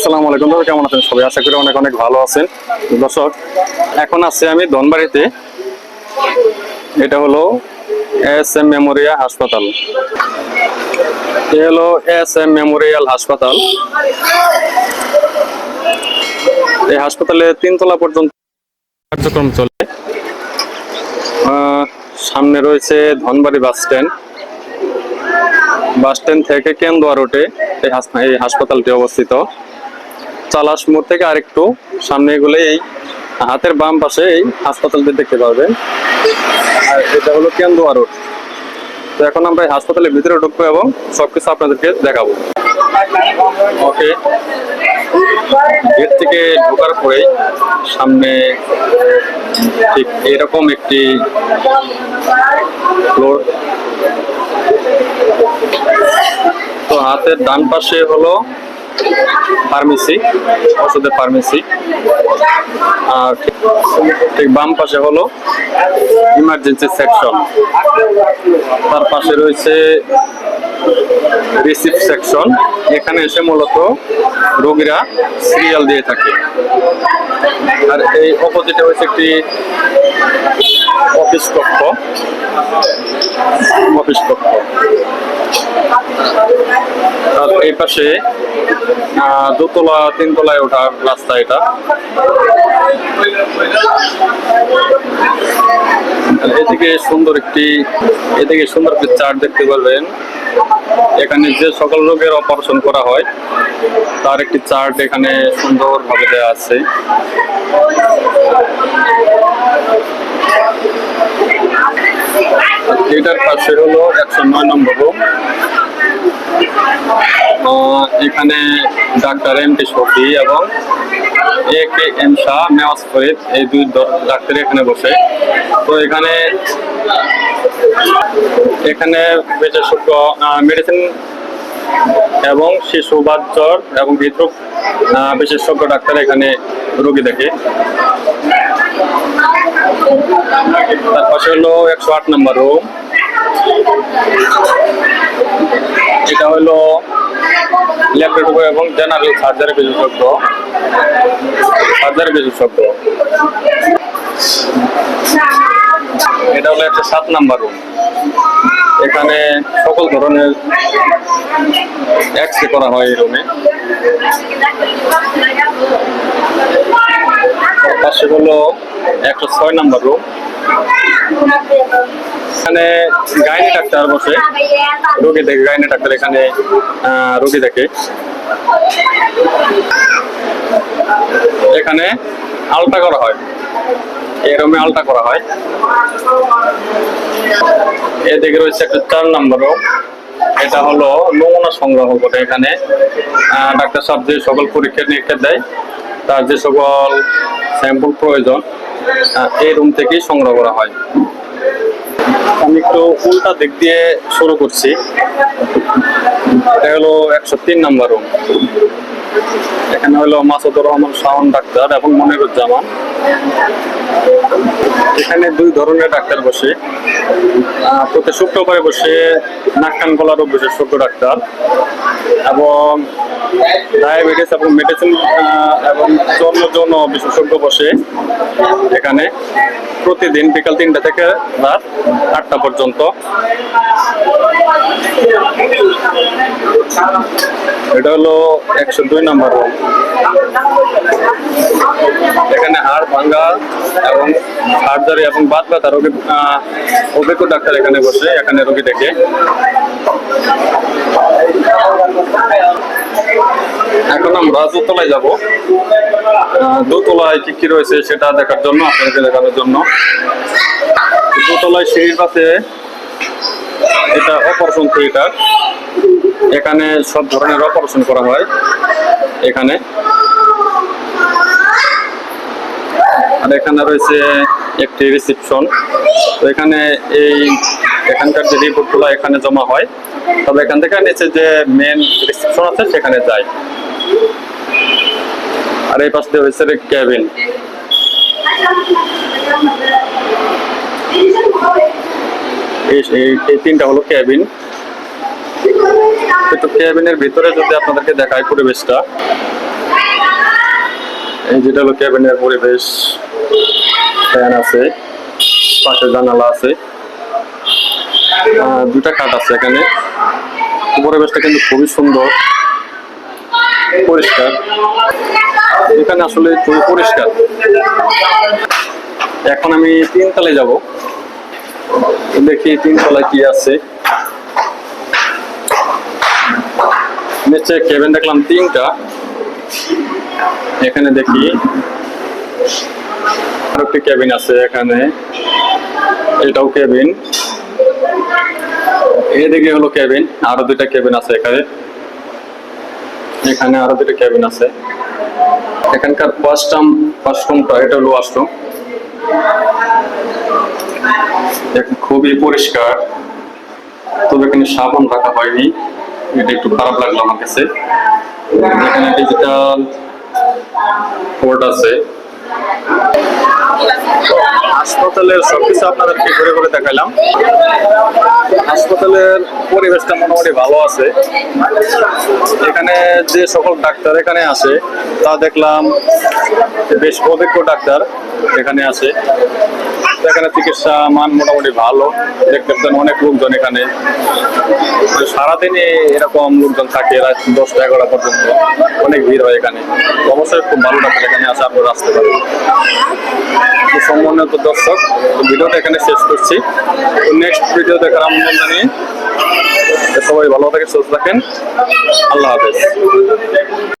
আসসালামু আলাইকুম দাদা, কেমন আছেন? সবাই আশা করি অনেক অনেক ভালো আছেন। দর্শক, এখন আছি আমি ধনবাড়িতে। এটা হলো এস এম মেমোরিয়াল হাসপাতাল। এ হলো এস এম মেমোরিয়াল হাসপাতাল। এই হাসপাতালে তিনতলা পর্যন্ত কার্যক্রম চলে। সামনে রয়েছে Dhanbari bus stand. Bus stand থেকে কেন্দুয়া রোডে এই হাসপাতালটি অবস্থিত। চালাস মোড় থেকে আরেকটু সামনে গেলে এই হাতের বাম পাশে এই হাসপাতালটি দেখতে পাবেন আর এটা হলো কেন্দুয়া রোড। তো এখন আমরা এই হাসপাতালের ভিতরে ঢুকবো এবং সবকিছু আপনাদেরকে দেখাবো। ওকে। গেট থেকে ঢোকার পরেই সামনে ঠিক এরকম একটি ফ্লোর তো হাতের ডান পাশে হলো ফার্মেসি ওষুধের ফার্মেসি আর ঠিক- বাম পাশে হলো ইমার্জেন্সি সেকশন তার পাশে রয়েছে রিসিভ সেকশন এখানে এসে মূলত রোগীরা সিরিয়াল দিয়ে থাকে। আর এই অপোজিটে হয়েছে একটি অফিস কক্ষ অফিস কক্ষ আর এই পাশে দোতলা, তিনতলায় ওঠার রাস্তা এটা। এদিকে সুন্দর একটি, এদিকে সুন্দর একটি চার্ট দেখতে পারবেন। এখানে যে সকল রোগের অপারেশন করা হয়, তার একটি চার্ট এখানে সুন্দরভাবে দেওয়া আছে। এটার পাশে হলো একশো নয় নম্বর রুম এখানে ডাক্তার এম টি শফি এবং A K M Shah, Mewaj Farid এই দুই ডাক্তার এখানে বসে। তো এখানে এখানে বিশেষজ্ঞ মেডিসিন এবং শিশু বাচ্চর এবং হৃদরোগ বিশেষজ্ঞ ডাক্তার এখানে রোগী দেখে। তার পাশে হলো একশো আট নম্বর রুম এটা হলো ল্যাপ্রোটোকো এবং জেনারেল সার্জারি বিশেষজ্ঞ সার্জারি বিশেষজ্ঞ এটা হলো একটা সাত নাম্বার রুম এখানে সকল ধরনের এক্স করা হয় এই রুমে পাশে হলো একশো ছয় নাম্বার রুম এখানে গাইনি ডাক্তার বসে, রোগী দেখে, গাইনি ডাক্তার এখানে রোগী দেখে। এখানে আলটা করা হয়। এই রুমে আলটা করা হয়। এদিকে রয়েছে একটা চার নম্বর রুম এটা হলো নমুনা সংগ্রহ করে এখানে। ডাক্তার সাহেব যে সকল পরীক্ষা নিরীক্ষা দেয় তার যে সকল স্যাম্পল প্রয়োজন এই রুম থেকেই সংগ্রহ করা হয়। আমি একটু উল্টা দিক দিয়ে শুরু করছি। এটা হলো একশো তিন নম্বর রুম এখানে হলো মাসুদুর রহমান শাওন ডাক্তার এবং মনিরুজ্জামান। এখানে দুই ধরনের ডাক্তার বসে। প্রতি শুক্রবারে বসে নাক কান গলা রোগ বিশেষজ্ঞ ডাক্তার। এবং ডায়াবেটিস এবং মেডিসিন এবং চর্ম যৌন বিশেষজ্ঞ বসে এখানে প্রতিদিন বিকাল তিনটা থেকে রাত আটটা পর্যন্ত। এটা হলো একশো দুই নম্বর রুম। এখানে হাড় ভাঙ্গা এবং সার্জারি এবং বাদ ব্যথা রোগী অভিজ্ঞ ডাক্তার এখানে বসে এখানে রোগী দেখে। এখন আমরা দোতলায় যাব। দোতলায় কি কি রয়েছে সেটা দেখার জন্য, আপনাদেরকে দেখানোর জন্য। দোতলায় সিঁড়ির পাশে এটা অপারেশন থিয়েটার এখানে সব ধরনের অপারেশন করা হয় এখানে। আর এখানে রয়েছে একটি রিসিপশন তো এখানে এই এখানকার যে রিপোর্টগুলো এখানে জমা হয়। তবে এখান থেকে নিচে যে মেন রিসিপশন আছে, সেখানে যায়। আর এই পাশে হয়েছে ক্যাবিন এই তিনটা হলো ক্যাবিন তো ক্যাবিনের ভিতরে যদি আপনাদেরকে দেখায় পরিবেশটা, এই যেটা হলো ক্যাবিনের পরিবেশ, ফ্যান আছে, পাশে জানালা আছে। দুটা কাঠ আছে এখানে। পরিবেশটা কিন্তু খুবই সুন্দর। পরিষ্কার। এখানে আসলে খুবই পরিষ্কার। এখন আমি তিনতলায় যাব। দেখি তিনতলায় কি আছে। নিচে কেবিন দেখলাম তিনটা। এখানে দেখি আর একটি কেবিন আছে এখানে। এটাও কেবিন এদিকে হলো কেবিন আরও দুইটা কেবিন আছে এখানে। এখানে আরও দুটো কেবিন আছে। এখানকার ফার্স্ট ফার্স্ট রুমটা এটা হলো ওয়াশরুম খুবই পরিষ্কার। তবে এখানে সাবান রাখা হয়নি। এটা একটু খারাপ লাগল আমার কাছে। এখানে ডিজিটাল পোর্ট আছে। হাসপাতালের সবকিছু আপনাদেরকে ঘুরে ঘুরে দেখাইলাম। হাসপাতালের পরিবেশটা মোটামুটি ভালো আছে। এখানে যে সকল ডাক্তার এখানে আসে, তা দেখলাম বেশ অভিজ্ঞ ডাক্তার এখানে আছে এখানে চিকিৎসা মান মোটামুটি ভালো, দেখতে পাচ্ছেন অনেক লোকজন এখানে। তো সারাদিনই এরকম লোকজন থাকে, রাত দশটা এগারোটা পর্যন্ত অনেক ভিড় হয় এখানে। অবশ্যই খুব ভালো ডাক্তার এখানে আসে আপনারা আসতে পারেন সম্মানিত দর্শক ভিডিওটা এখানে শেষ করছি। নেক্সট ভিডিও দেখার আমন্ত্রণ জানিয়ে সবাই ভালো থাকে সুস্থ থাকেন। আল্লাহ হাফেজ।